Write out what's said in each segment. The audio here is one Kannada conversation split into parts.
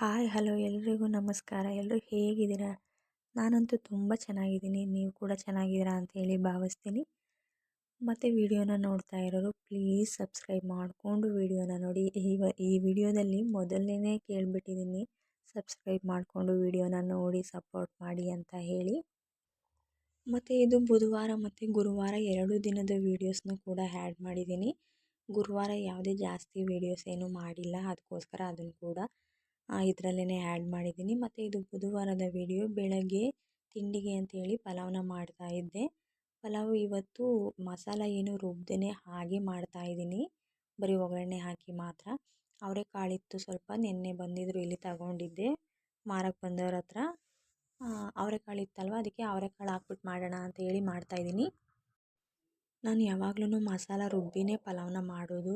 ಹಾಯ್, ಹಲೋ, ಎಲ್ರಿಗೂ ನಮಸ್ಕಾರ. ಎಲ್ಲರೂ ಹೇಗಿದ್ದೀರಾ? ನಾನಂತೂ ತುಂಬ ಚೆನ್ನಾಗಿದ್ದೀನಿ. ನೀವು ಕೂಡ ಚೆನ್ನಾಗಿದ್ದೀರಾ ಅಂತ ಹೇಳಿ ಭಾವಿಸ್ತೀನಿ. ಮತ್ತು ವಿಡಿಯೋನ ನೋಡ್ತಾ ಇರೋರು, ಪ್ಲೀಸ್ ಸಬ್ಸ್ಕ್ರೈಬ್ ಮಾಡಿಕೊಂಡು ವಿಡಿಯೋನ ನೋಡಿ. ಈ ಈ ವಿಡಿಯೋದಲ್ಲಿ ಮೊದಲನೇ ಕೇಳಿಬಿಟ್ಟಿದ್ದೀನಿ. ಸಬ್ಸ್ಕ್ರೈಬ್ ಮಾಡಿಕೊಂಡು ವಿಡಿಯೋನ ನೋಡಿ, ಸಪೋರ್ಟ್ ಮಾಡಿ ಅಂತ ಹೇಳಿ. ಮತ್ತು ಇದು ಬುಧವಾರ ಮತ್ತು ಗುರುವಾರ ಎರಡು ದಿನದ ವೀಡಿಯೋಸ್ನ ಕೂಡ ಆ್ಯಡ್ ಮಾಡಿದ್ದೀನಿ. ಗುರುವಾರ ಯಾವುದೇ ಜಾಸ್ತಿ ವೀಡಿಯೋಸ್ ಏನೂ ಮಾಡಿಲ್ಲ. ಅದಕ್ಕೋಸ್ಕರ ಅದನ್ನು ಕೂಡ ಇದರಲ್ಲೇ ಆ್ಯಡ್ ಮಾಡಿದ್ದೀನಿ. ಮತ್ತು ಇದು ಬುಧವಾರದ ವೀಡಿಯೋ ಬೆಳಗ್ಗೆ ತಿಂಡಿಗೆ ಅಂತೇಳಿ ಪಲಾವ್ನ ಮಾಡ್ತಾ ಇದ್ದೆ. ಪಲಾವ್ ಇವತ್ತು ಮಸಾಲ ಏನು ರುಬ್ದೇ ಹಾಗೆ ಮಾಡ್ತಾ ಇದ್ದೀನಿ. ಬರೀ ಒಗ್ಗರಣೆ ಹಾಕಿ ಮಾತ್ರ. ಅವರೆಕಾಳಿತ್ತು ಸ್ವಲ್ಪ, ನಿನ್ನೆ ಬಂದಿದ್ದರು ಇಲ್ಲಿ ತಗೊಂಡಿದ್ದೆ. ಮಾರಕ್ಕೆ ಬಂದವ್ರ ಹತ್ರ. ಅವರೆಕಾಳು ಇತ್ತಲ್ವ ಅದಕ್ಕೆ ಅವರೆಕಾಳು ಹಾಕ್ಬಿಟ್ಟು ಮಾಡೋಣ ಅಂತ ಹೇಳಿ ಮಾಡ್ತಾಯಿದ್ದೀನಿ ನಾನು ಯಾವಾಗ್ಲೂ ಮಸಾಲ ರುಬ್ಬಿನೇ ಪಲಾವ್ನ ಮಾಡೋದು.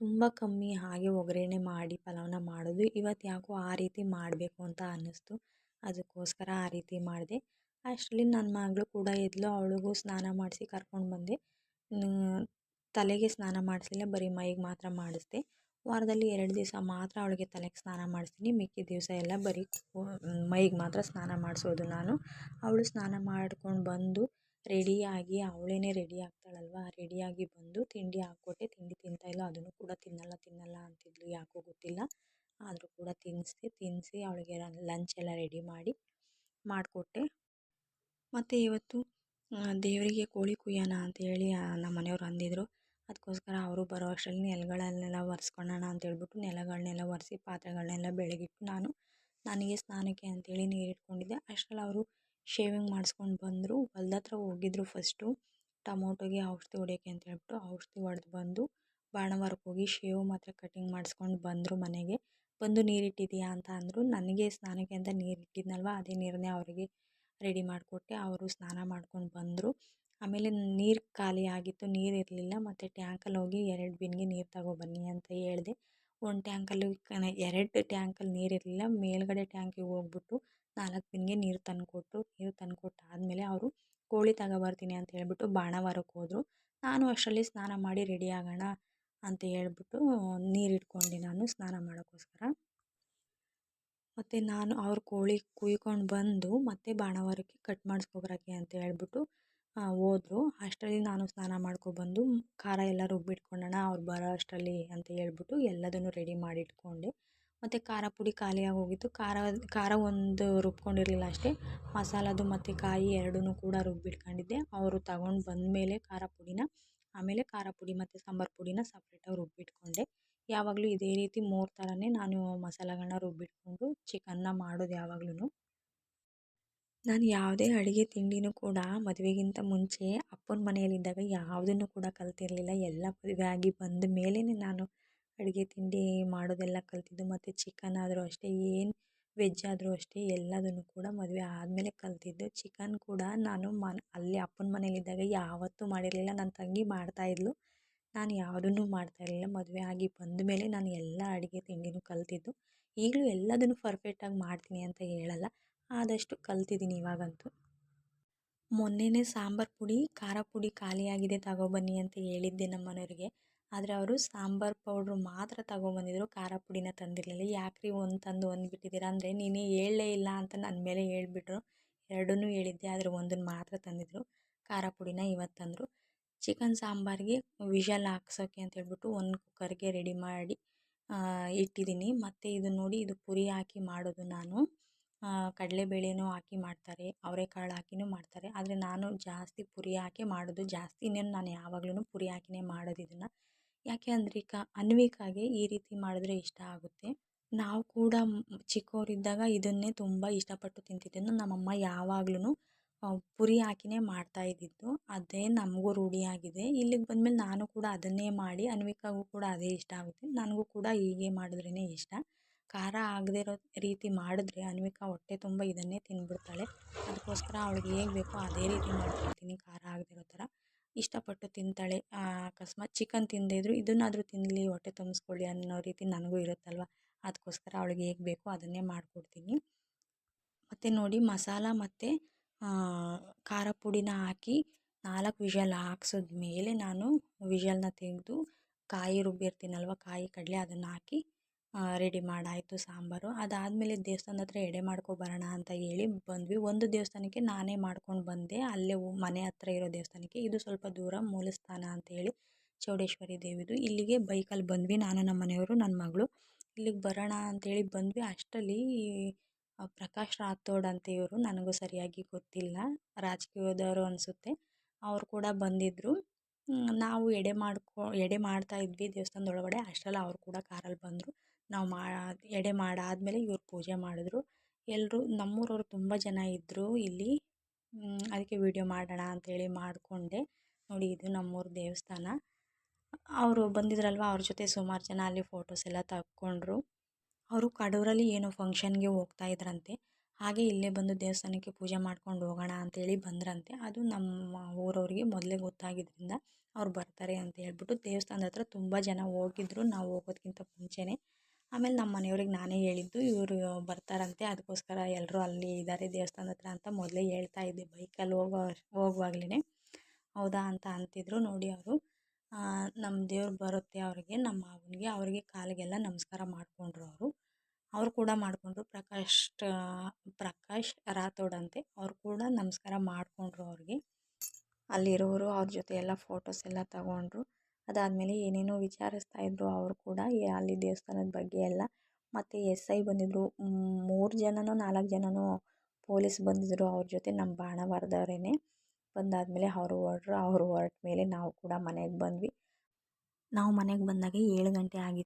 ತುಂಬ ಕಮ್ಮಿ ಹಾಗೆ ಒಗ್ಗರಣೆ ಮಾಡಿ ಪಲಾವನ್ನ ಮಾಡೋದು. ಇವತ್ತು ಯಾಕೋ ಆ ರೀತಿ ಮಾಡಬೇಕು ಅಂತ ಅನ್ನಿಸ್ತು. ಅದಕ್ಕೋಸ್ಕರ ಆ ರೀತಿ ಮಾಡಿದೆ. ಅಷ್ಟರಲ್ಲಿ ನನ್ನ ಮಗಳು ಕೂಡ ಎದ್ಲು ಅವಳಿಗೂ ಸ್ನಾನ ಮಾಡಿಸಿ ಕರ್ಕೊಂಡು ಬಂದೆ. ತಲೆಗೆ ಸ್ನಾನ ಮಾಡಿಸಲಿಲ್ಲ ಬರೀ ಮೈಗೆ ಮಾತ್ರ ಮಾಡಿಸ್ದೆ. ವಾರದಲ್ಲಿ ಎರಡು ದಿವಸ ಮಾತ್ರ ಅವಳಿಗೆ ತಲೆಗೆ ಸ್ನಾನ ಮಾಡಿಸ್ತೀನಿ. ಮಿಕ್ಕಿದ ದಿವಸ ಎಲ್ಲ ಬರೀ ಮೈಗೆ ಮಾತ್ರ ಸ್ನಾನ ಮಾಡಿಸೋದು ನಾನು. ಅವಳು ಸ್ನಾನ ಮಾಡ್ಕೊಂಡು ಬಂದು ರೆಡಿಯಾಗಿ ಅವಳೇ ರೆಡಿ ಆಗ್ತಾಳಲ್ವ? ರೆಡಿಯಾಗಿ ಬಂದು ತಿಂಡಿ ಹಾಕ್ಕೊಟ್ಟೆ. ತಿಂಡಿ ತಿಂತಾಯಿಲ್ಲ ಅದನ್ನು ಕೂಡ ತಿನ್ನಲ್ಲ ತಿನ್ನಲ್ಲ ಅಂತಿದ್ಲು. ಯಾಕೋ ಗೊತ್ತಿಲ್ಲ. ಆದರೂ ಕೂಡ ತಿನ್ನಿಸ್ದೆ ತಿನ್ನಿಸಿ ಅವಳಿಗೆ ಲಂಚ್ ಎಲ್ಲ ರೆಡಿ ಮಾಡಿ, ಮಾಡಿಕೊಟ್ಟೆ. ಮತ್ತು ಇವತ್ತು ದೇವರಿಗೆ ಕೋಳಿ ಕುಯ್ಯೋಣ ಅಂತೇಳಿ ನಮ್ಮ ಮನೆಯವ್ರು ಅಂದಿದ್ರು. ಅದಕ್ಕೋಸ್ಕರ ಅವರು ಬರೋ ಅಷ್ಟರಲ್ಲಿ ನೆಲಗಳನ್ನೆಲ್ಲ ಒರೆಸ್ಕೊಳ್ಳೋಣ ಅಂತ ಹೇಳ್ಬಿಟ್ಟು ನೆಲಗಳನ್ನೆಲ್ಲ ಒರೆಸಿ ಪಾತ್ರೆಗಳನ್ನೆಲ್ಲ ಬೆಳಗಿಟ್ಟು ನಾನು, ನನಗೆ ಸ್ನಾನಕ್ಕೆ ಅಂತೇಳಿ ನೀರು ಇಟ್ಕೊಂಡಿದ್ದೆ ಅಷ್ಟರಲ್ಲಿ ಅವರು ಶೇವಿಂಗ್ ಮಾಡಿಸ್ಕೊಂಡು ಬಂದರು. ಹೊಲ್ದ ಹತ್ರ ಹೋಗಿದ್ರು ಫಸ್ಟು ಟೊಮೊಟೊಗೆ ಔಷಧಿ ಹೊಡಿಯೋಕ್ಕೆ ಅಂತ ಹೇಳ್ಬಿಟ್ಟು ಔಷಧಿ ಹೊಡೆದು ಬಂದು ಬಾಣವಾರಕ್ಕೆ ಹೋಗಿ ಶೇವ್ ಮಾತ್ರ ಕಟಿಂಗ್ ಮಾಡಿಸ್ಕೊಂಡು ಬಂದರು ಮನೆಗೆ. ಬಂದು ನೀರಿಟ್ಟಿದ್ದೀಯಾ ಅಂತ ಅಂದರು. ನನಗೆ ಸ್ನಾನಕ್ಕೆ ಅಂತ ನೀರಿಟ್ಟಿದ್ನಲ್ವ ಅದೇ ನೀರನ್ನೇ ಅವರಿಗೆ ರೆಡಿ ಮಾಡಿಕೊಟ್ಟೆ. ಅವರು ಸ್ನಾನ ಮಾಡ್ಕೊಂಡು ಬಂದರು. ಆಮೇಲೆ ನೀರು ಖಾಲಿ ಆಗಿತ್ತು. ನೀರು ಇರಲಿಲ್ಲ. ಮತ್ತು ಟ್ಯಾಂಕಲ್ಲಿ ಹೋಗಿ ಎರಡು ಬಿನ್ಗೆ ನೀರು ತಗೊಬನ್ನಿ ಅಂತ ಹೇಳಿದೆ. ಒಂದು ಟ್ಯಾಂಕಲ್ಲಿ ಎರಡು ಟ್ಯಾಂಕಲ್ಲಿ ನೀರಿರಲಿಲ್ಲ ಮೇಲುಗಡೆ ಮೇಲ್ಗಡೆ ಟ್ಯಾಂಕಿಗೆ ಹೋಗ್ಬಿಟ್ಟು ನಾಲ್ಕು ದಿನಕ್ಕೆ ನೀರು ತಂದುಕೊಟ್ರು ನೀರು ತಂದುಕೊಟ್ಟು ಆದಮೇಲೆ ಅವರು ಕೋಳಿ ತಗೋಬರ್ತೀನಿ ಅಂತ ಹೇಳ್ಬಿಟ್ಟು ಬಾಣಾವರಕ್ಕೆ ಹೋದರು. ನಾನು ಅಷ್ಟರಲ್ಲಿ ಸ್ನಾನ ಮಾಡಿ ರೆಡಿ ಆಗೋಣ ಅಂತ ಹೇಳ್ಬಿಟ್ಟು ನೀರು ನಾನು ಸ್ನಾನ ಮಾಡೋಕ್ಕೋಸ್ಕರ. ಮತ್ತು ನಾನು ಅವ್ರ ಕೋಳಿ ಕುಯ್ಕೊಂಡು ಬಂದು ಮತ್ತೆ ಬಾಣಾವರಕ್ಕೆ ಕಟ್ ಮಾಡಿಸ್ಕೊಬರಕ್ಕೆ ಅಂತ ಹೇಳ್ಬಿಟ್ಟು ಹೋದರು. ಅಷ್ಟರಲ್ಲಿ ನಾನು ಸ್ನಾನ ಮಾಡ್ಕೊಬಂದು ಖಾರ ಎಲ್ಲ ರುಬ್ಬಿಟ್ಕೊಂಡೋಣ, ಅವ್ರು ಬರೋ ಅಷ್ಟರಲ್ಲಿ ಅಂತ ಹೇಳ್ಬಿಟ್ಟು ಎಲ್ಲದನ್ನು ರೆಡಿ ಮಾಡಿ ಇಟ್ಕೊಂಡೆ ಮತ್ತು ಖಾರ ಪುಡಿ ಖಾಲಿಯಾಗಿ ಹೋಗಿತ್ತು. ಖಾರ ಖಾರ ಒಂದು ರುಬ್ಕೊಂಡಿರಲಿಲ್ಲ ಅಷ್ಟೇ. ಮಸಾಲದು ಮತ್ತು ಕಾಯಿ ಎರಡೂ ಕೂಡ ರುಬ್ಬಿಟ್ಕೊಂಡಿದ್ದೆ. ಅವರು ತಗೊಂಡು ಬಂದಮೇಲೆ ಖಾರ ಪುಡಿನ, ಆಮೇಲೆ ಖಾರ ಪುಡಿ ಮತ್ತು ಸಾಂಬಾರು ಪುಡಿನ ಸಪ್ರೇಟಾಗಿ ರುಬ್ಬಿಟ್ಕೊಂಡೆ. ಯಾವಾಗಲೂ ಇದೇ ರೀತಿ ಮೂರು ಥರನೇ ನಾನು ಮಸಾಲೆಗಳನ್ನ ರುಬ್ಬಿಟ್ಕೊಂಡು ಚಿಕನ್ನ ಮಾಡೋದು ಯಾವಾಗ್ಲೂ ನಾನು ಯಾವುದೇ ಅಡುಗೆ ತಿಂಡಿನೂ ಕೂಡ ಮದುವೆಗಿಂತ ಮುಂಚೆ ಅಪ್ಪನ ಮನೆಯಲ್ಲಿದ್ದಾಗ ಯಾವುದನ್ನು ಕೂಡ ಕಲ್ತಿರಲಿಲ್ಲ. ಎಲ್ಲ ಮದುವೆ ಆಗಿ ಬಂದ ಮೇಲೇ ನಾನು ಅಡುಗೆ ತಿಂಡಿ ಮಾಡೋದೆಲ್ಲ ಕಲಿತಿದ್ದು. ಮತ್ತು ಚಿಕನ್ ಆದರೂ ಅಷ್ಟೇ, ಏನು ವೆಜ್ ಆದರೂ ಅಷ್ಟೇ, ಎಲ್ಲದನ್ನು ಕೂಡ ಮದುವೆ ಆದಮೇಲೆ ಕಲಿತಿದ್ದು. ಚಿಕನ್ ಕೂಡ ನಾನು ಮನೆ, ಅಲ್ಲಿ ಅಪ್ಪನ ಮನೇಲಿದ್ದಾಗ ಯಾವತ್ತೂ ಮಾಡಿರಲಿಲ್ಲ. ನನ್ನ ತಂಗಿ ಮಾಡ್ತಾಯಿದ್ಲು ನಾನು ಯಾವುದನ್ನೂ ಮಾಡ್ತಾಯಿರಲಿಲ್ಲ ಮದುವೆ ಆಗಿ ಬಂದ ಮೇಲೆ ನಾನು ಎಲ್ಲ ಅಡುಗೆ ತಿಂಡಿನೂ ಕಲಿತಿದ್ದು. ಈಗಲೂ ಎಲ್ಲದನ್ನು ಪರ್ಫೆಕ್ಟಾಗಿ ಮಾಡ್ತೀನಿ ಅಂತ ಹೇಳಲ್ಲ. ಆದಷ್ಟು ಕಲ್ತಿದ್ದೀನಿ ಇವಾಗಂತೂ. ಮೊನ್ನೆನೇ ಸಾಂಬಾರು ಪುಡಿ, ಖಾರ ಪುಡಿ ಖಾಲಿಯಾಗಿದೆ ತಗೊಬನ್ನಿ ಅಂತ ಹೇಳಿದ್ದೆ ನಮ್ಮ ಮನೆಯವ್ರಿಗೆ ಆದರೆ ಅವರು ಸಾಂಬಾರು ಪೌಡ್ರು ಮಾತ್ರ ತಗೊಂಬಂದಿದ್ರು ಖಾರ ಪುಡಿನ ತಂದಿರಲಿಲ್ಲ. ಯಾಕ್ರಿ ಒಂದು ತಂದು ಒಂದು ಬಿಟ್ಟಿದ್ದೀರ ಅಂದರೆ ನೀನೇ ಹೇಳಲೇ ಇಲ್ಲ ಅಂತ ನನ್ನ ಮೇಲೆ ಹೇಳ್ಬಿಟ್ರು. ಎರಡನ್ನೂ ಹೇಳಿದ್ದೆ, ಆದರೆ ಒಂದನ್ನು ಮಾತ್ರ ತಂದಿದ್ದರು ಖಾರ ಪುಡಿನ ಇವತ್ತು ತಂದರು. ಚಿಕನ್ ಸಾಂಬಾರಿಗೆ ವಿಷಲ್ ಹಾಕ್ಸೋಕೆ ಅಂತ ಹೇಳ್ಬಿಟ್ಟು ಒಂದು ಕುಕ್ಕರ್ಗೆ ರೆಡಿ ಮಾಡಿ ಇಟ್ಟಿದ್ದೀನಿ. ಮತ್ತು ಇದು ನೋಡಿ ಇದು ಪುರಿ ಹಾಕಿ ಮಾಡೋದು ನಾನು. ಕಡಲೆಬೇಳೆನೂ ಹಾಕಿ ಮಾಡ್ತಾರೆ, ಅವರೆಕಾಳು ಹಾಕಿನೂ ಮಾಡ್ತಾರೆ. ಆದರೆ ನಾನು ಜಾಸ್ತಿ ಪುರಿ ಹಾಕಿ ಮಾಡೋದು ಜಾಸ್ತಿ ಇನ್ನೇನು ನಾನು ಯಾವಾಗ್ಲೂ ಪುರಿ ಹಾಕಿನೇ ಮಾಡೋದು ಇದನ್ನು. ಯಾಕೆ ಅಂದರೆ ಈಗ ಅನ್ವಿಕಾಗೆ ಈ ರೀತಿ ಮಾಡಿದ್ರೆ ಇಷ್ಟ ಆಗುತ್ತೆ. ನಾವು ಕೂಡ ಚಿಕ್ಕವರಿದ್ದಾಗ ಇದನ್ನೇ ತುಂಬ ಇಷ್ಟಪಟ್ಟು ತಿಂತಿದ್ದೆನು ನಮ್ಮಮ್ಮ ಯಾವಾಗ್ಲೂ ಪುರಿ ಹಾಕಿನೇ ಮಾಡ್ತಾ ಇದ್ದಿದ್ದು. ಅದೇ ನಮಗೂ ರೂಢಿಯಾಗಿದೆ ಇಲ್ಲಿಗೆ ಬಂದಮೇಲೆ ನಾನು ಕೂಡ ಅದನ್ನೇ ಮಾಡಿ, ಅನ್ವಿಕಾಗೂ ಕೂಡ ಅದೇ ಇಷ್ಟ ಆಗುತ್ತೆ. ನನಗೂ ಕೂಡ ಹೀಗೆ ಮಾಡಿದ್ರೇ ಇಷ್ಟ. ಖಾರ ಆಗದೇ ಇರೋ ರೀತಿ ಮಾಡಿದ್ರೆ ಅನ್ವಿಕಾ ಹೊಟ್ಟೆ ತುಂಬ ಇದನ್ನೇ ತಿಂದ್ಬಿಡ್ತಾಳೆ ಅದಕ್ಕೋಸ್ಕರ ಅವಳಿಗೆ ಹೇಗೆ ಬೇಕೋ ಅದೇ ರೀತಿ ಮಾಡ್ಕೊಡ್ತೀನಿ. ಖಾರ ಆಗದೇ ಇರೋ ಥರ. ಇಷ್ಟಪಟ್ಟು ತಿಂತಾಳೆ. ಅಕಸ್ಮಾತ್ ಚಿಕನ್ ತಿನ್ನದೇ ಇದ್ದರೂ ಇದನ್ನಾದರೂ ತಿನ್ನಲಿ ಹೊಟ್ಟೆ ತುಂಬಿಸ್ಕೊಳ್ಳಿ ಅನ್ನೋ ರೀತಿ ನನಗೂ ಇರುತ್ತಲ್ವ? ಅದಕ್ಕೋಸ್ಕರ ಅವಳಿಗೆ ಹೇಗೆ ಬೇಕೋ ಅದನ್ನೇ ಮಾಡಿಕೊಡ್ತೀನಿ. ಮತ್ತು ನೋಡಿ ಮಸಾಲ ಮತ್ತು ಖಾರ ಪುಡಿನ ಹಾಕಿ ನಾಲ್ಕು ವಿಷಲ್ ಹಾಕ್ಸಿದ್ಮೇಲೆ ನಾನು ವಿಷಲ್ನ ತೆಗೆದು ಕಾಯಿ ರುಬ್ಬಿರ್ತೀನಲ್ವ, ಕಾಯಿ ಕಡಲೆ ಅದನ್ನು ಹಾಕಿ ರೆಡಿ ಮಾಡಾಯಿತು ಸಾಂಬಾರು. ಅದಾದಮೇಲೆ ದೇವಸ್ಥಾನದ ಹತ್ರ ಎಡೆ ಮಾಡ್ಕೊಬರೋಣ ಅಂತ ಹೇಳಿ ಬಂದ್ವಿ. ಒಂದು ದೇವಸ್ಥಾನಕ್ಕೆ ನಾನೇ ಮಾಡ್ಕೊಂಡು ಬಂದೆ. ಅಲ್ಲೇ ಮನೆ ಹತ್ರ ಇರೋ ದೇವಸ್ಥಾನಕ್ಕೆ. ಇದು ಸ್ವಲ್ಪ ದೂರ ಮೂಲಸ್ಥಾನ ಅಂತೇಳಿ ಚೌಡೇಶ್ವರಿ ದೇವಿದು. ಇಲ್ಲಿಗೆ ಬೈಕಲ್ಲಿ ಬಂದ್ವಿ. ನಾನು ನಮ್ಮ ಮನೆಯವರು, ನನ್ನ ಮಗಳು. ಇಲ್ಲಿಗೆ ಬರೋಣ ಅಂತೇಳಿ ಬಂದ್ವಿ. ಅಷ್ಟರಲ್ಲಿ ಪ್ರಕಾಶ್ ರಾಥೋಡ್ ಅಂತ ಇವರು ನನಗೂ ಸರಿಯಾಗಿ ಗೊತ್ತಿಲ್ಲ. ರಾಜಕೀಯದವರು ಅನಿಸುತ್ತೆ. ಅವರು ಕೂಡ ಬಂದಿದ್ದರು ನಾವು ಎಡೆ ಮಾಡ್ಕೊ, ಎಡೆ ಮಾಡ್ತಾ ಇದ್ವಿ ದೇವಸ್ಥಾನದೊಳಗಡೆ ಅಷ್ಟರಲ್ಲಿ ಅವರು ಕೂಡ ಕಾರಲ್ಲಿ ಬಂದರು. ನಾವು ಮಾ, ಎಡೆ ಮಾಡಾದಮೇಲೆ ಇವ್ರು ಪೂಜೆ ಮಾಡಿದ್ರು. ಎಲ್ಲರೂ ನಮ್ಮೂರವ್ರು ತುಂಬ ಜನ ಇದ್ದರು ಇಲ್ಲಿ. ಅದಕ್ಕೆ ವೀಡಿಯೋ ಮಾಡೋಣ ಅಂತೇಳಿ ಮಾಡಿಕೊಂಡೆ. ನೋಡಿ, ಇದು ನಮ್ಮೂರ ದೇವಸ್ಥಾನ. ಅವರು ಬಂದಿದ್ರಲ್ವ, ಅವ್ರ ಜೊತೆ ಸುಮಾರು ಜನ ಅಲ್ಲಿ ಫೋಟೋಸ್ ಎಲ್ಲ ತಗೊಂಡ್ರು ಅವರು ಕಡೂರಲ್ಲಿ ಏನೋ ಫಂಕ್ಷನ್ಗೆ ಹೋಗ್ತಾ ಇದ್ರಂತೆ. ಹಾಗೆ ಇಲ್ಲೇ ಬಂದು ದೇವಸ್ಥಾನಕ್ಕೆ ಪೂಜೆ ಮಾಡ್ಕೊಂಡು ಹೋಗೋಣ ಅಂತೇಳಿ ಬಂದ್ರಂತೆ. ಅದು ನಮ್ಮ ಊರವ್ರಿಗೆ ಮೊದಲೇ ಗೊತ್ತಾಗಿದ್ದರಿಂದ ಅವ್ರು ಬರ್ತಾರೆ ಅಂತ ಹೇಳ್ಬಿಟ್ಟು ದೇವಸ್ಥಾನದ ಹತ್ರ ತುಂಬ ಜನ ಹೋಗಿದ್ರು. ನಾವು ಹೋಗೋದ್ಕಿಂತ ಮುಂಚೆನೇ. ಆಮೇಲೆ ನಮ್ಮ ಮನೆಯವ್ರಿಗೆ ನಾನೇ ಹೇಳಿದ್ದು, ಇವರು ಬರ್ತಾರಂತೆ, ಅದಕ್ಕೋಸ್ಕರ ಎಲ್ಲರೂ ಅಲ್ಲಿ ಇದ್ದಾರೆ ದೇವಸ್ಥಾನದ ಹತ್ರ ಅಂತ ಮೊದಲೇ ಹೇಳ್ತಾ ಇದ್ದೆ ಬೈಕಲ್ಲಿ ಹೋಗೋ ಹೋಗುವಾಗ್ಲೇ ಹೌದಾ ಅಂತ ಅಂತಿದ್ರು ನೋಡಿ ಅವರು. ನಮ್ಮ ದೇವ್ರು ಬರುತ್ತೆ ಅವ್ರಿಗೆ, ನಮ್ಮ ಮಾವನಿಗೆ, ಅವರಿಗೆ ಕಾಲಿಗೆಲ್ಲ ನಮಸ್ಕಾರ ಮಾಡಿಕೊಂಡ್ರು ಅವರು. ಅವರು ಕೂಡ ಮಾಡಿಕೊಂಡ್ರು. ಪ್ರಕಾಶ್ ಪ್ರಕಾಶ್ ರಾಥೋಡ್ ಅಂತೆ, ಅವರು ಕೂಡ ನಮಸ್ಕಾರ ಮಾಡಿಕೊಂಡ್ರು ಅವ್ರಿಗೆ. ಅಲ್ಲಿರೋರು ಅವ್ರ ಜೊತೆ ಎಲ್ಲ ಫೋಟೋಸ್ ಎಲ್ಲ ತಗೊಂಡ್ರು. ಅದಾದಮೇಲೆ ಏನೇನೋ ವಿಚಾರಿಸ್ತಾ ಇದ್ದರು ಅವರು ಕೂಡ ಅಲ್ಲಿ ದೇವಸ್ಥಾನದ ಬಗ್ಗೆ ಎಲ್ಲ. ಮತ್ತು ಎಸ್ ಐ ಬಂದಿದ್ದರು ಮೂರು ಜನನೋ, ನಾಲ್ಕು ಜನನೋ ಪೊಲೀಸ್ ಬಂದಿದ್ದರು ಅವ್ರ ಜೊತೆ ನಮ್ಮ ಬಾಣವರ್ದವರೇ ಬಂದಾದಮೇಲೆ ಅವರು ಹೊರಟ್ರು. ಅವರು ಹೊರಟ ಮೇಲೆ ನಾವು ಕೂಡ ಮನೆಗೆ ಬಂದ್ವಿ. ನಾವು ಮನೆಗೆ ಬಂದಾಗ ಏಳು ಗಂಟೆ ಆಗಿತ್ತು.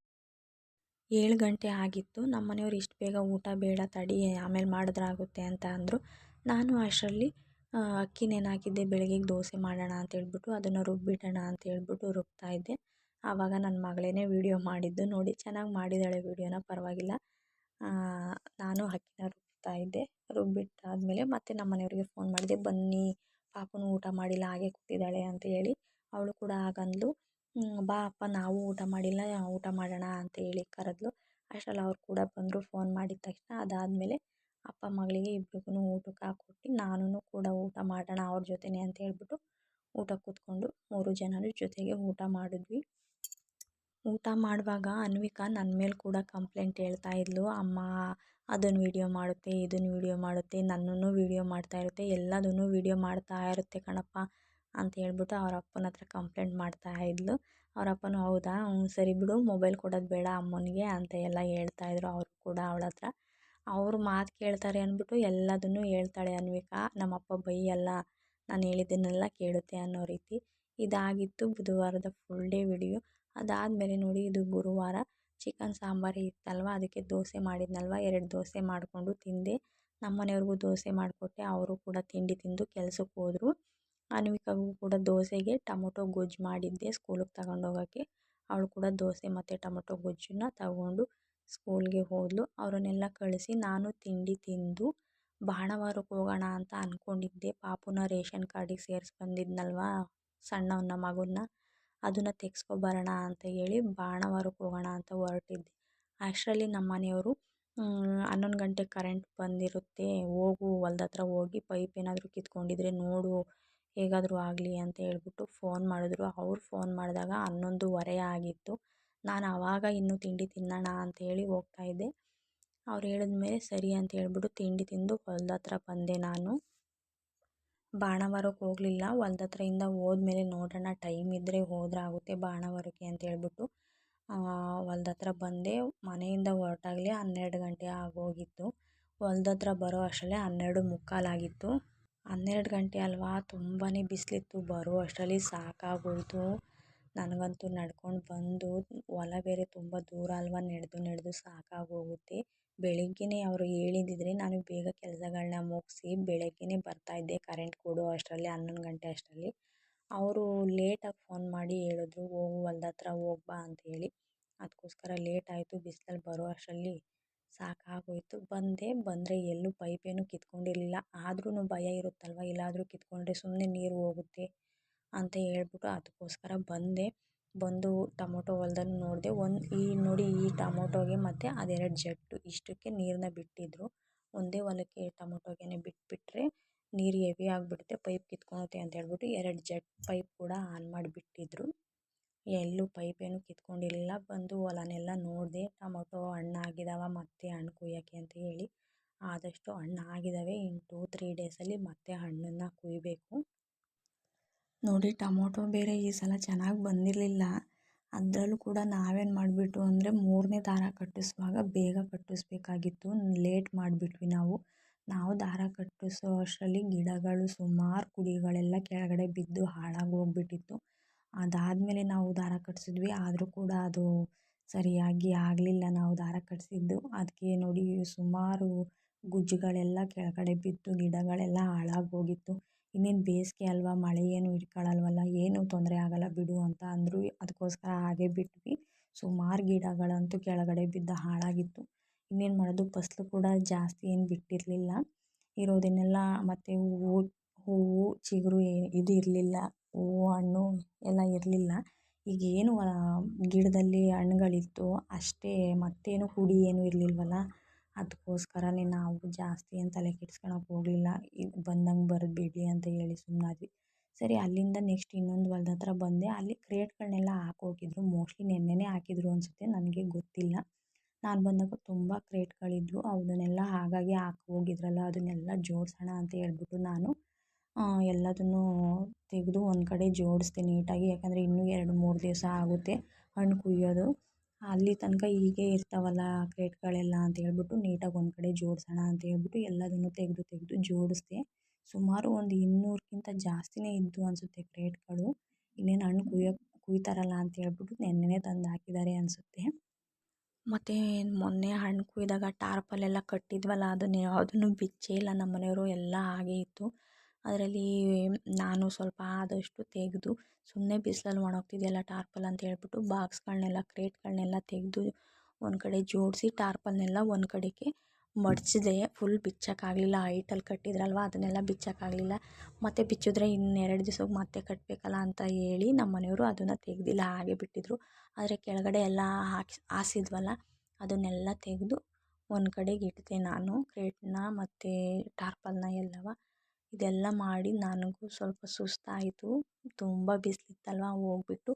ಏಳು ಗಂಟೆ ಆಗಿತ್ತು. ನಮ್ಮ ಮನೆಯವ್ರು ಇಷ್ಟು ಬೇಗ ಊಟ ಬೇಡ ತಡಿ, ಆಮೇಲೆ ಮಾಡಿದ್ರಾಗುತ್ತೆ ಅಂತ ಅಂದರು. ನಾನು ಅಷ್ಟರಲ್ಲಿ ಅಕ್ಕಿ ನೆನೆಹಾಕಿದ್ದೆ ಬೆಳಗ್ಗೆ ದೋಸೆ ಮಾಡೋಣ ಅಂತ ಹೇಳ್ಬಿಟ್ಟು ಅದನ್ನು ರುಬ್ಬಿಡೋಣ ಅಂತ ಹೇಳ್ಬಿಟ್ಟು ರುಬ್ತಾ ಇದ್ದೆ. ಆವಾಗ ನನ್ನ ಮಗಳೇ ವೀಡಿಯೋ ಮಾಡಿದ್ದು. ನೋಡಿ, ಚೆನ್ನಾಗಿ ಮಾಡಿದ್ದಾಳೆ ವೀಡಿಯೋನ ಪರವಾಗಿಲ್ಲ. ನಾನು ಅಕ್ಕಿನ ರುಬ್ತಾ ಇದ್ದೆ. ರುಬ್ಬಿಟ್ಟಾದಮೇಲೆ ಮತ್ತೆ ನಮ್ಮ ಮನೆಯವ್ರಿಗೆ ಫೋನ್ ಮಾಡಿದೆ. ಬನ್ನಿ, ಪಾಪನೂ ಊಟ ಮಾಡಿಲ್ಲ, ಹಾಗೆ ಕೂತಿದ್ದಾಳೆ ಅಂತ ಹೇಳಿ. ಅವಳು ಕೂಡ ಹಾಗಂದ್ಲು. ಬಾ ಅಪ್ಪ, ನಾವು ಊಟ ಮಾಡಿಲ್ಲ, ಊಟ ಮಾಡೋಣ ಅಂತ ಹೇಳಿ ಕರೆದ್ಲು. ಅಷ್ಟರಲ್ಲಿ ಅವ್ರು ಕೂಡ ಬಂದರು ಫೋನ್ ಮಾಡಿದ ತಕ್ಷಣ ಅದಾದಮೇಲೆ ಅಪ್ಪ ಮಗಳಿಗೆ ಇಬ್ರಿಗೂ ಊಟಕ್ಕೆ ಹಾಕ್ಕೊಟ್ಟು ನಾನೂ ಕೂಡ ಊಟ ಮಾಡೋಣ ಅವ್ರ ಜೊತೆನೇ ಅಂತ ಹೇಳ್ಬಿಟ್ಟು ಊಟ ಕೂತ್ಕೊಂಡು ಮೂರು ಜನರು ಜೊತೆಗೆ ಊಟ ಮಾಡಿದ್ವಿ. ಊಟ ಮಾಡುವಾಗ ಅನ್ವಿಕಾ ನನ್ನ ಮೇಲೆ ಕೂಡ ಕಂಪ್ಲೇಂಟ್ ಹೇಳ್ತಾ ಇದ್ಲು. ಅಮ್ಮ ಅದನ್ನು ವೀಡಿಯೋ ಮಾಡುತ್ತೆ ಇದನ್ನು ವೀಡಿಯೋ ಮಾಡುತ್ತೆ, ನನ್ನನ್ನು ವೀಡಿಯೋ ಮಾಡ್ತಾ ಇರುತ್ತೆ, ಎಲ್ಲದನ್ನು ವೀಡಿಯೋ ಮಾಡ್ತಾ ಇರುತ್ತೆ ಕಣಪ್ಪ ಅಂತ ಹೇಳ್ಬಿಟ್ಟು ಅವ್ರ ಅಪ್ಪನ ಹತ್ರ ಕಂಪ್ಲೇಂಟ್ ಮಾಡ್ತಾ ಇದ್ಲು. ಅವ್ರ ಅಪ್ಪನೂ, ಹೌದಾ? ಹ್ಞೂ ಸರಿ ಬಿಡು, ಮೊಬೈಲ್ ಕೊಡೋದು ಬೇಡ ಅಮ್ಮನಿಗೆ ಅಂತ ಎಲ್ಲ ಹೇಳ್ತಾಯಿದ್ರು ಅವರು ಕೂಡ ಅವಳ ಹತ್ರ ಅವ್ರ ಮಾತು ಕೇಳ್ತಾರೆ ಅಂದ್ಬಿಟ್ಟು ಎಲ್ಲದನ್ನು ಹೇಳ್ತಾಳೆ ಅನ್ವಿಕಾ. ನಮ್ಮಪ್ಪ ಬೈಯಲ್ಲ, ನಾನು ಹೇಳಿದ್ದನ್ನೆಲ್ಲ ಕೇಳುತ್ತೆ ಅನ್ನೋ ರೀತಿ. ಇದಾಗಿತ್ತು ಬುಧವಾರದ ಫುಲ್ ಡೇ ವಿಡಿಯೋ ಅದಾದಮೇಲೆ ನೋಡಿ ಇದು ಗುರುವಾರ. ಚಿಕನ್ ಸಾಂಬಾರು ಇತ್ತಲ್ವ? ಅದಕ್ಕೆ ದೋಸೆ ಮಾಡಿದ್ನಲ್ವ? ಎರಡು ದೋಸೆ ಮಾಡಿಕೊಂಡು ತಿಂದೆ. ನಮ್ಮ ಮನೆಯವ್ರಿಗೂ ದೋಸೆ ಮಾಡಿಕೊಟ್ಟೆ. ಅವರು ಕೂಡ ತಿಂಡಿ ತಿಂದು ಕೆಲಸಕ್ಕೆ ಹೋದರು. ಅನ್ವಿಕಾಗೂ ಕೂಡ ದೋಸೆಗೆ ಟೊಮೊಟೊ ಗೊಜ್ಜು ಮಾಡಿದ್ದೆ ಸ್ಕೂಲಿಗೆ ತಗೊಂಡೋಗೋಕ್ಕೆ ಅವಳು ಕೂಡ ದೋಸೆ ಮತ್ತು ಟೊಮೊಟೊ ಗೊಜ್ಜನ್ನ ತಗೊಂಡು ಸ್ಕೂಲ್ಗೆ ಹೋದಳು ಅವರನ್ನೆಲ್ಲ ಕಳಿಸಿ ನಾನು ತಿಂಡಿ ತಿಂದು ಬಾಣವಾರಕ್ಕೆ ಹೋಗೋಣ ಅಂತ ಅಂದ್ಕೊಂಡಿದ್ದೆ ಪಾಪುನ ರೇಷನ್ ಕಾರ್ಡಿಗೆ ಸೇರ್ಸಿ ಬಂದಿದ್ದೆನಲ್ವಾ ಸಣ್ಣವನ್ನ ಮಗುನ ಅದನ್ನು ತೆಗೆಸ್ಕೊಬರೋಣ ಅಂತ ಹೇಳಿ ಬಾಣವಾರಕ್ಕೆ ಹೋಗೋಣ ಅಂತ ಹೊರಟಿದ್ದೆ. ಅಷ್ಟರಲ್ಲಿ ನಮ್ಮ ಮನೆಯವರು ಹನ್ನೊಂದು ಗಂಟೆಗೆ ಕರೆಂಟ್ ಬಂದಿರುತ್ತೆ, ಹೋಗು ಹೊಲ್ದ ಹತ್ರ ಹೋಗಿ ಪೈಪ್ ಏನಾದರೂ ಕಿತ್ಕೊಂಡಿದ್ರೆ ನೋಡು, ಹೇಗಾದರೂ ಆಗಲಿ ಅಂತ ಹೇಳ್ಬಿಟ್ಟು ಫೋನ್ ಮಾಡಿದ್ರು. ಅವ್ರು ಫೋನ್ ಮಾಡಿದಾಗ ಹನ್ನೊಂದುವರೆ ಆಗಿತ್ತು. ನಾನು ಆವಾಗ ಇನ್ನೂ ತಿಂಡಿ ತಿನ್ನೋಣ ಅಂತೇಳಿ ಹೋಗ್ತಾಯಿದ್ದೆ ಅವ್ರು ಹೇಳಿದ್ಮೇಲೆ ಸರಿ ಅಂತ ಹೇಳ್ಬಿಟ್ಟು ತಿಂಡಿ ತಿಂದು ಹೊಲ್ದ ಹತ್ರ ಬಂದೆ ನಾನು. ಬಾಣವರಕ್ಕೆ ಹೋಗಲಿಲ್ಲ. ಹೊಲ್ದ ಹತ್ರದಿಂದ ಹೋದ್ಮೇಲೆ ನೋಡೋಣ ಟೈಮ್ ಇದ್ದರೆ ಹೋದ್ರಾಗುತ್ತೆ ಬಾಣವರಕ್ಕೆ ಅಂತ ಹೇಳ್ಬಿಟ್ಟು ಹೊಲ್ದ ಹತ್ರ ಬಂದೆ. ಮನೆಯಿಂದ ಹೊರಟಾಗಲೇ ಹನ್ನೆರಡು ಗಂಟೆ ಆಗೋಗಿತ್ತು. ಹೊಲ್ದ ಹತ್ರ ಬರೋ ಅಷ್ಟರಲ್ಲೇ ಹನ್ನೆರಡು ಮುಕ್ಕಾಲಾಗಿತ್ತು ಹನ್ನೆರಡು ಗಂಟೆ ಅಲ್ವಾ? ತುಂಬಾ ಬಿಸಿಲಿತ್ತು. ಬರೋ ಅಷ್ಟರಲ್ಲಿ ಸಾಕಾಗೋಯಿತು. ನನಗಂತೂ ನಡ್ಕೊಂಡು ಬಂದು ಹೊಲ ಬೇರೆ ತುಂಬ ದೂರ ಅಲ್ವಾ ನಡೆದು ನಡೆದು ಸಾಕಾಗೋಗುತ್ತೆ. ಬೆಳಿಗ್ಗೆಯೇ ಅವರು ಹೇಳಿದ್ದಿದ್ರೆ ನಾನು ಬೇಗ ಕೆಲಸಗಳ್ನ ಮುಗಿಸಿ ಬೆಳಗ್ಗೆಯೇ ಬರ್ತಾಯಿದ್ದೆ ಕರೆಂಟ್ ಕೊಡೋ ಅಷ್ಟರಲ್ಲಿ, ಹನ್ನೊಂದು ಗಂಟೆ ಅಷ್ಟರಲ್ಲಿ. ಅವರು ಲೇಟಾಗಿ ಫೋನ್ ಮಾಡಿ ಹೇಳಿದ್ರು, ಹೋಗು ಹೊಲ್ದ ಹತ್ರ ಹೋಗಿ ಬಾ ಅಂತ ಹೇಳಿ. ಅದಕ್ಕೋಸ್ಕರ ಲೇಟ್ ಆಯಿತು ಬಿಸ್ಲಲ್ಲಿ ಬರೋ ಅಷ್ಟರಲ್ಲಿ ಸಾಕಾಗೋಯಿತು. ಬಂದೆ, ಬಂದರೆ ಎಲ್ಲೂ ಪೈಪೇನು ಕಿತ್ಕೊಂಡಿರಲಿಲ್ಲ. ಆದ್ರೂ ಭಯ ಇರುತ್ತಲ್ವ? ಎಲ್ಲಾದರೂ ಕಿತ್ಕೊಂಡ್ರೆ ಸುಮ್ಮನೆ ನೀರು ಹೋಗುತ್ತೆ. ಅಂತ ಹೇಳ್ಬಿಟ್ಟು ಅದಕ್ಕೋಸ್ಕರ ಬಂದೆ. ಬಂದು ಟೊಮೊಟೊ ಹೊಲ್ದಲ್ಲಿ ನೋಡಿದೆ. ಒಂದು ಈ ನೋಡಿ ಈ ಟೊಮೊಟೊಗೆ ಮತ್ತು ಅದೆರಡು ಜಟ್ಟು. ಇಷ್ಟಕ್ಕೆ ನೀರನ್ನ ಬಿಟ್ಟಿದ್ದರು ಒಂದೇ ಹೊಲಕ್ಕೆ ಟೊಮೊಟೊಗೆ ಬಿಟ್ಬಿಟ್ರೆ ನೀರು ಹೆವಿ ಆಗಿಬಿಡುತ್ತೆ. ಪೈಪ್ ಕಿತ್ಕೊಳುತ್ತೆ ಅಂತ ಹೇಳ್ಬಿಟ್ಟು ಎರಡು ಜಟ್ ಪೈಪ್ ಕೂಡ ಆನ್ ಮಾಡಿಬಿಟ್ಟಿದ್ರು. ಎಲ್ಲೂ ಪೈಪೇನು ಕಿತ್ಕೊಂಡಿರಲಿಲ್ಲ. ಬಂದು ಹೊಲನೆಲ್ಲ ನೋಡಿದೆ. ಟೊಮೊಟೊ ಹಣ್ಣಾಗಿದ್ದಾವ ಮತ್ತೆ ಹಣ್ಣು ಕುಯ್ಯೋಕ್ಕೆ ಅಂತ ಹೇಳಿ ಆದಷ್ಟು ಹಣ್ಣು ಆಗಿದ್ದಾವೆ ಇನ್ನು ಟೂ, ತ್ರೀ ಡೇಸಲ್ಲಿ ಮತ್ತೆ ಹಣ್ಣನ್ನು ಕುಯ್ಬೇಕು. ನೋಡಿ, ಟೊಮೊಟೊ ಬೇರೆ ಈ ಸಲ ಚೆನ್ನಾಗಿ ಬಂದಿರಲಿಲ್ಲ. ಅದರಲ್ಲೂ ಕೂಡ ನಾವೇನು ಮಾಡಿಬಿಟ್ಟು ಅಂದರೆ ಮೂರನೇ ದಾರ ಕಟ್ಟಿಸುವಾಗ ಬೇಗ ಕಟ್ಟಿಸ್ಬೇಕಾಗಿತ್ತು. ಲೇಟ್ ಮಾಡಿಬಿಟ್ವಿ ನಾವು. ನಾವು ದಾರ ಕಟ್ಟಿಸೋ ಅಷ್ಟರಲ್ಲಿ ಗಿಡಗಳು, ಸುಮಾರು ಕುಡಿಗಳೆಲ್ಲ ಕೆಳಗಡೆ ಬಿದ್ದು ಹಾಳಾಗಿ ಹೋಗ್ಬಿಟ್ಟಿತ್ತು. ಅದಾದಮೇಲೆ ನಾವು ದಾರ ಕಟ್ಟಿಸಿದ್ವಿ ಆದರೂ ಕೂಡ ಅದು ಸರಿಯಾಗಿ ಆಗಲಿಲ್ಲ ನಾವು ದಾರ ಕಟ್ಟಿಸಿದ್ದು ಅದಕ್ಕೆ ನೋಡಿ ಸುಮಾರು ಗುಜ್ಜುಗಳೆಲ್ಲ ಕೆಳಗಡೆ ಬಿದ್ದು ಗಿಡಗಳೆಲ್ಲ ಹಾಳಾಗಿ ಹೋಗಿತ್ತು. ಇನ್ನೇನು ಬೇಸಿಗೆ ಅಲ್ವಾ, ಮಳೆ ಏನು ಹಿಡ್ಕೊಳಲ್ವಲ್ಲ, ಏನೂ ತೊಂದರೆ ಆಗಲ್ಲ ಬಿಡು ಅಂತ ಅಂದರು ಅದಕ್ಕೋಸ್ಕರ ಹಾಗೆ ಬಿಟ್ವಿ. ಸುಮಾರು ಗಿಡಗಳಂತೂ ಕೆಳಗಡೆ ಬಿದ್ದ ಹಾಳಾಗಿತ್ತು. ಇನ್ನೇನು ಮಾಡೋದು, ಫಸಲು ಕೂಡ ಜಾಸ್ತಿ ಏನು ಬಿಟ್ಟಿರಲಿಲ್ಲ. ಇರೋದನ್ನೆಲ್ಲ ಮತ್ತು ಹೂವು ಹೂವು ಚಿಗುರು ಇದು ಇರಲಿಲ್ಲ. ಹೂವು ಹಣ್ಣು ಎಲ್ಲ ಇರಲಿಲ್ಲ. ಈಗೇನು ಗಿಡದಲ್ಲಿ ಹಣ್ಣುಗಳಿತ್ತು, ಅಷ್ಟೇ ಮತ್ತೇನು ಹುಡಿ ಏನು ಇರಲಿಲ್ವಲ್ಲ. ಅದಕ್ಕೋಸ್ಕರನೇ ನಾವು ಜಾಸ್ತಿ ಏನು ತಲೆ ಕೆಡ್ಸ್ಕೊಳಕ್ಕೆ ಹೋಗಲಿಲ್ಲ. ಇದು ಬಂದಂಗೆ ಬರೋದು ಅಂತ ಹೇಳಿ ಸುಮ್ಮನಾದ್ವಿ ಸರಿ, ಅಲ್ಲಿಂದ ನೆಕ್ಸ್ಟ್ ಇನ್ನೊಂದು ಹೊಲ್ದ ಹತ್ರ ಬಂದೆ. ಅಲ್ಲಿ ಕ್ರೇಟ್ಗಳನ್ನೆಲ್ಲ ಹಾಕೋಗಿದ್ರು. ಮೋಸ್ಟ್ಲಿ ನೆನ್ನೆನೇ ಹಾಕಿದ್ರು ಅನಿಸುತ್ತೆ. ನನಗೆ ಗೊತ್ತಿಲ್ಲ. ನಾನು ಬಂದಾಗ ತುಂಬ ಕ್ರೇಟ್ಗಳಿದ್ವು ಅವನ್ನೆಲ್ಲ ಹಾಗಾಗಿ ಹಾಕಿ ಹೋಗಿದ್ರಲ್ಲ, ಅದನ್ನೆಲ್ಲ ಜೋಡಿಸೋಣ ಅಂತ ಹೇಳ್ಬಿಟ್ಟು ನಾನು ಎಲ್ಲದನ್ನು ತೆಗೆದು ಒಂದು ಕಡೆ ಜೋಡಿಸ್ದೆ ನೀಟಾಗಿ. ಯಾಕಂದರೆ ಇನ್ನೂ ಎರಡು ಮೂರು ದಿವಸ ಆಗುತ್ತೆ ಹಣ್ಣು ಕುಯ್ಯೋದು. ಅಲ್ಲಿ ತನಕ ಹೀಗೆ ಇರ್ತಾವಲ್ಲ ಕ್ರೇಟ್ಗಳೆಲ್ಲ ಅಂತ ಹೇಳ್ಬಿಟ್ಟು ನೀಟಾಗಿ ಒಂದು ಕಡೆ ಜೋಡಿಸೋಣ ಅಂತ ಹೇಳ್ಬಿಟ್ಟು ಎಲ್ಲದನ್ನು ತೆಗೆದು ತೆಗೆದು ಜೋಡಿಸ್ದೆ. ಸುಮಾರು ಒಂದು ಇನ್ನೂರಕ್ಕಿಂತ ಜಾಸ್ತಿನೇ ಇದ್ದು ಅನಿಸುತ್ತೆ ಕ್ರೇಟ್ಗಳು ಇನ್ನೇನು ಹಣ್ಣು ಕುಯ್ಯೋಕ್ಕೆ ಕುಯ್ತಾರಲ್ಲ ಅಂತ ಹೇಳ್ಬಿಟ್ಟು ನೆನ್ನೆನೇ ತಂದು ಹಾಕಿದ್ದಾರೆ ಅನಿಸುತ್ತೆ. ಮತ್ತು ಮೊನ್ನೆ ಹಣ್ಣು ಕುಯ್ದಾಗ ಟಾರ್ಪಲೆಲ್ಲ ಕಟ್ಟಿದ್ವಲ್ಲ, ಅದನ್ನು ಯಾವುದನ್ನು ಬಿಚ್ಚೇ ಇಲ್ಲ ನಮ್ಮ ಮನೆಯವರು ಎಲ್ಲ ಹಾಗೆ ಇತ್ತು. ಅದರಲ್ಲಿ ನಾನು ಸ್ವಲ್ಪ ಆದಷ್ಟು ತೆಗೆದು ಸುಮ್ಮನೆ ಬಿಸ್ಲಲ್ಲಿ ಒಣಗ್ತಿದೆಯಲ್ಲ ಟಾರ್ಪಲ್ ಅಂತ ಹೇಳ್ಬಿಟ್ಟು ಬಾಕ್ಸ್ಗಳನ್ನೆಲ್ಲ ಕ್ರೇಟ್ಗಳನ್ನೆಲ್ಲ ತೆಗೆದು ಒಂದು ಕಡೆ ಜೋಡಿಸಿ ಟಾರ್ಪಲ್ನೆಲ್ಲ ಒಂದು ಕಡೆಗೆ ಮಡಚಿದೆ. ಫುಲ್ ಬಿಚ್ಚೋಕ್ಕಾಗ್ಲಿಲ್ಲ. ಹೈಟಲ್ಲಿ ಕಟ್ಟಿದ್ರಲ್ವ? ಅದನ್ನೆಲ್ಲ ಬಿಚ್ಚೋಕ್ಕಾಗ್ಲಿಲ್ಲ. ಮತ್ತು ಬಿಚ್ಚಿದ್ರೆ ಇನ್ನೆರಡು ದಿವ್ಸಕ್ಕೆ ಮತ್ತೆ ಕಟ್ಟಬೇಕಲ್ಲ ಅಂತ ಹೇಳಿ ನಮ್ಮ ಮನೆಯವರು ಅದನ್ನು ತೆಗೆದಿಲ್ಲ. ಹಾಗೆ ಬಿಟ್ಟಿದ್ರು. ಆದರೆ ಕೆಳಗಡೆ ಎಲ್ಲ ಹಾಕಿ, ಹಾಸಿದ್ವಲ್ಲ? ಅದನ್ನೆಲ್ಲ ತೆಗೆದು ಒಂದು ಕಡೆಗೆ ಇಟ್ಟಿದೆ ನಾನು. ಕ್ರೇಟನ್ನ ಮತ್ತು ಟಾರ್ಪಲ್ನ ಎಲ್ಲವ. ಇದೆಲ್ಲ ಮಾಡಿ ನನಗೂ ಸ್ವಲ್ಪ ಸುಸ್ತಾಯಿತು. ತುಂಬ ಬಿಸಿಲಿತ್ತಲ್ವ ಹೋಗ್ಬಿಟ್ಟು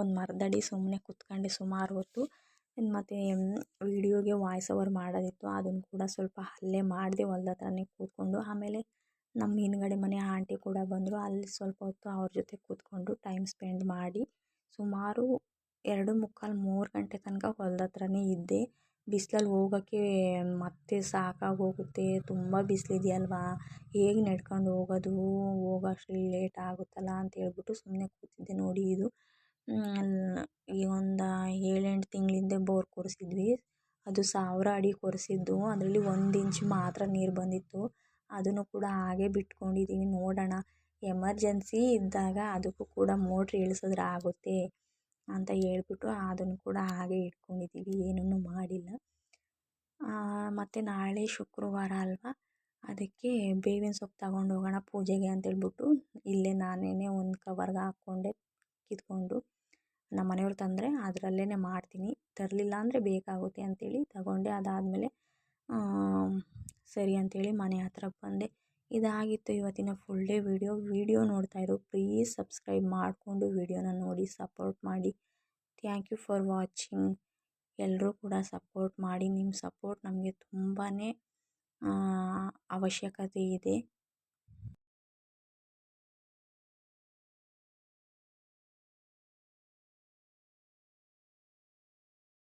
ಒಂದು ಮರದಡಿ ಸುಮ್ಮನೆ ಕೂತ್ಕೊಂಡೆ ಸುಮಾರು ಹೊತ್ತು. ಮತ್ತು ವೀಡಿಯೋಗೆ ವಾಯ್ಸ್ ಓವರ್ ಮಾಡೋದಿತ್ತು. ಅದನ್ನು ಕೂಡ ಸ್ವಲ್ಪ ಅಲ್ಲೇ ಮಾಡಿದೆ ಹೊಲ್ದ ಹತ್ರನೇ ಕೂತ್ಕೊಂಡು, ಆಮೇಲೆ ನಮ್ಮ ಹಿಂದ್ಗಡೆ ಮನೆ ಆಂಟಿ ಕೂಡ ಬಂದರು. ಅಲ್ಲಿ ಸ್ವಲ್ಪ ಹೊತ್ತು ಅವ್ರ ಜೊತೆ ಕೂತ್ಕೊಂಡು ಟೈಮ್ ಸ್ಪೆಂಡ್ ಮಾಡಿ ಸುಮಾರು ಎರಡು ಮುಕ್ಕಾಲು ಮೂರು ಗಂಟೆ ತನಕ ಹೊಲ್ದ ಹತ್ರನೇ ಇದ್ದೆ. ಬಿಸ್ಲಲ್ಲಿ ಹೋಗೋಕ್ಕೆ ಮತ್ತೆ ಸಾಕಾಗಿ ಹೋಗುತ್ತೆ. ತುಂಬ ಬಿಸಿಲಿದೆಯಲ್ವಾ? ಹೇಗೆ ನಡ್ಕೊಂಡು ಹೋಗೋದು? ಹೋಗೋ ಅಷ್ಟ್ರಲ್ಲಿ ಲೇಟ್ ಆಗುತ್ತಲ್ಲ ಅಂತ ಹೇಳ್ಬಿಟ್ಟು ಸುಮ್ಮನೆ ಕೂತಿದ್ದೆ ನೋಡಿ ಇದು. ಈ ಒಂದು ಏಳೆಂಟು ತಿಂಗ್ಳ ಹಿಂದೆ ಬೋರ್ ಕೊರೆಸಿದ್ವಿ. ಅದು ಸಾವಿರ ಅಡಿ ಕೊರೆಸಿದ್ದು. ಅದರಲ್ಲಿ ಒಂದು ಇಂಚ್ ಮಾತ್ರ ನೀರು ಬಂದಿತ್ತು. ಅದನ್ನು ಕೂಡ ಹಾಗೆ ಬಿಟ್ಕೊಂಡಿದ್ದೀವಿ ನೋಡೋಣ. ಎಮರ್ಜೆನ್ಸಿ ಇದ್ದಾಗ ಅದಕ್ಕೂ ಕೂಡ ಮೋಟ್ರ್ ಇಳಿಸಿದ್ರೆ ಆಗುತ್ತೆ. ಅಂತ ಹೇಳ್ಬಿಟ್ಟು ಅದನ್ನು ಕೂಡ ಹಾಗೆ ಇಟ್ಕೊಂಡಿದ್ದೀವಿ ಏನೂ ಮಾಡಿಲ್ಲ. ಮತ್ತು ನಾಳೆ ಶುಕ್ರವಾರ ಅಲ್ವಾ? ಅದಕ್ಕೆ ಬೇವಿನ ಸೊಪ್ಪು ತಗೊಂಡು ಹೋಗೋಣ ಪೂಜೆಗೆ ಅಂತೇಳ್ಬಿಟ್ಟು ಇಲ್ಲೇ ನಾನೇ ಒಂದು ಕವರ್ಗೆ ಹಾಕ್ಕೊಂಡೆ, ಕಿತ್ಕೊಂಡು ನಮ್ಮ ಮನೆಯವ್ರು ತಂದರೆ ಅದರಲ್ಲೇ ಮಾಡ್ತೀನಿ. ತರಲಿಲ್ಲ ಅಂದರೆ ಬೇಕಾಗುತ್ತೆ ಅಂತೇಳಿ ತಗೊಂಡೆ. ಅದಾದಮೇಲೆ ಸರಿ ಅಂತೇಳಿ ಮನೆ ಹತ್ರ ಬಂದೆ. ಇದಾಗಿತ್ತು ಇವತ್ತಿನ ಫುಲ್ ಡೇ ವಿಡಿಯೋ ವಿಡಿಯೋ ನೋಡ್ತಾಯಿರೋ ಪ್ಲೀಸ್ ಸಬ್ಸ್ಕ್ರೈಬ್ ಮಾಡಿಕೊಂಡು ವಿಡಿಯೋನ ನೋಡಿ ಸಪೋರ್ಟ್ ಮಾಡಿ. ಥ್ಯಾಂಕ್ ಯು ಫಾರ್ ವಾಚಿಂಗ್ ಎಲ್ಲರೂ ಕೂಡ ಸಪೋರ್ಟ್ ಮಾಡಿ. ನಿಮ್ಮ ಸಪೋರ್ಟ್ ನಮಗೆ ತುಂಬಾ ಅವಶ್ಯಕತೆ ಇದೆ.